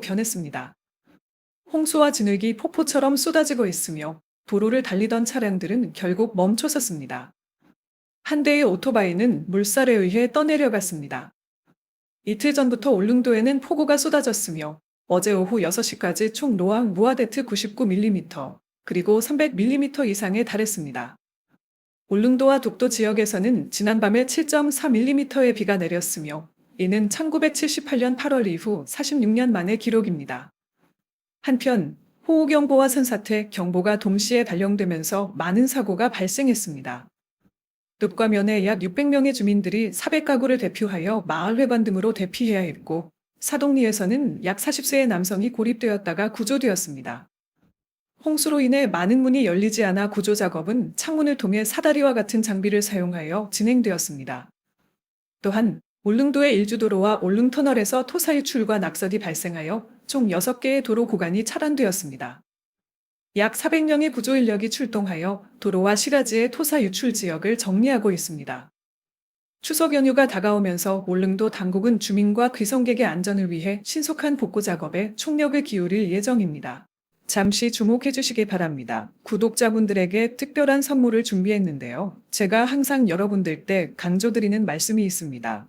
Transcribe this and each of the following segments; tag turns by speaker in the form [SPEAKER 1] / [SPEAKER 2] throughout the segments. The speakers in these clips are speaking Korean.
[SPEAKER 1] 변했습니다. 홍수와 진흙이 폭포처럼 쏟아지고 있으며 도로를 달리던 차량들은 결국 멈춰섰습니다. 한 대의 오토바이는 물살에 의해 떠내려갔습니다. 이틀 전부터 울릉도에는 폭우가 쏟아졌으며 어제 오후 6시까지 총 노왕 무아데트 99mm 그리고 300mm 이상에 달했습니다. 울릉도와 독도 지역에서는 지난밤에 7.4mm의 비가 내렸으며 이는 1978년 8월 이후 46년 만의 기록입니다. 한편 호우경보와 산사태 경보가 동시에 발령되면서 많은 사고가 발생했습니다. 늪과 면에 약 600명의 주민들이 400가구를 대피하여 마을회관 등으로 대피해야 했고 사동리에서는 약 40세의 남성이 고립되었다가 구조되었습니다. 홍수로 인해 많은 문이 열리지 않아 구조 작업은 창문을 통해 사다리와 같은 장비를 사용하여 진행되었습니다. 또한 울릉도의 일주도로와 울릉터널에서 토사 유출과 낙석이 발생하여 총 6개의 도로 구간이 차단되었습니다. 약 400명의 구조 인력이 출동하여 도로와 시가지의 토사 유출 지역을 정리하고 있습니다. 추석 연휴가 다가오면서 울릉도 당국은 주민과 귀성객의 안전을 위해 신속한 복구 작업에 총력을 기울일 예정입니다. 잠시 주목해 주시기 바랍니다. 구독자분들에게 특별한 선물을 준비했는데요. 제가 항상 여러분들 때 강조드리는 말씀이 있습니다.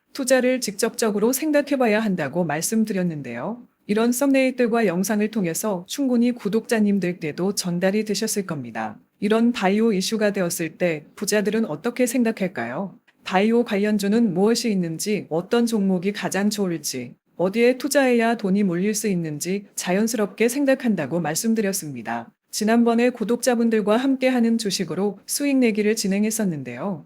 [SPEAKER 1] 투자를 직접적으로 생각해 봐야 한다고 말씀드렸는데요. 이런 썸네일들과 영상을 통해서 충분히 구독자님들께도 전달이 되셨을 겁니다. 이런 바이오 이슈가 되었을 때 부자들은 어떻게 생각할까요? 바이오 관련주는 무엇이 있는지, 어떤 종목이 가장 좋을지, 어디에 투자해야 돈이 몰릴 수 있는지 자연스럽게 생각한다고 말씀드렸습니다. 지난번에 구독자분들과 함께하는 주식으로 수익 내기를 진행했었는데요.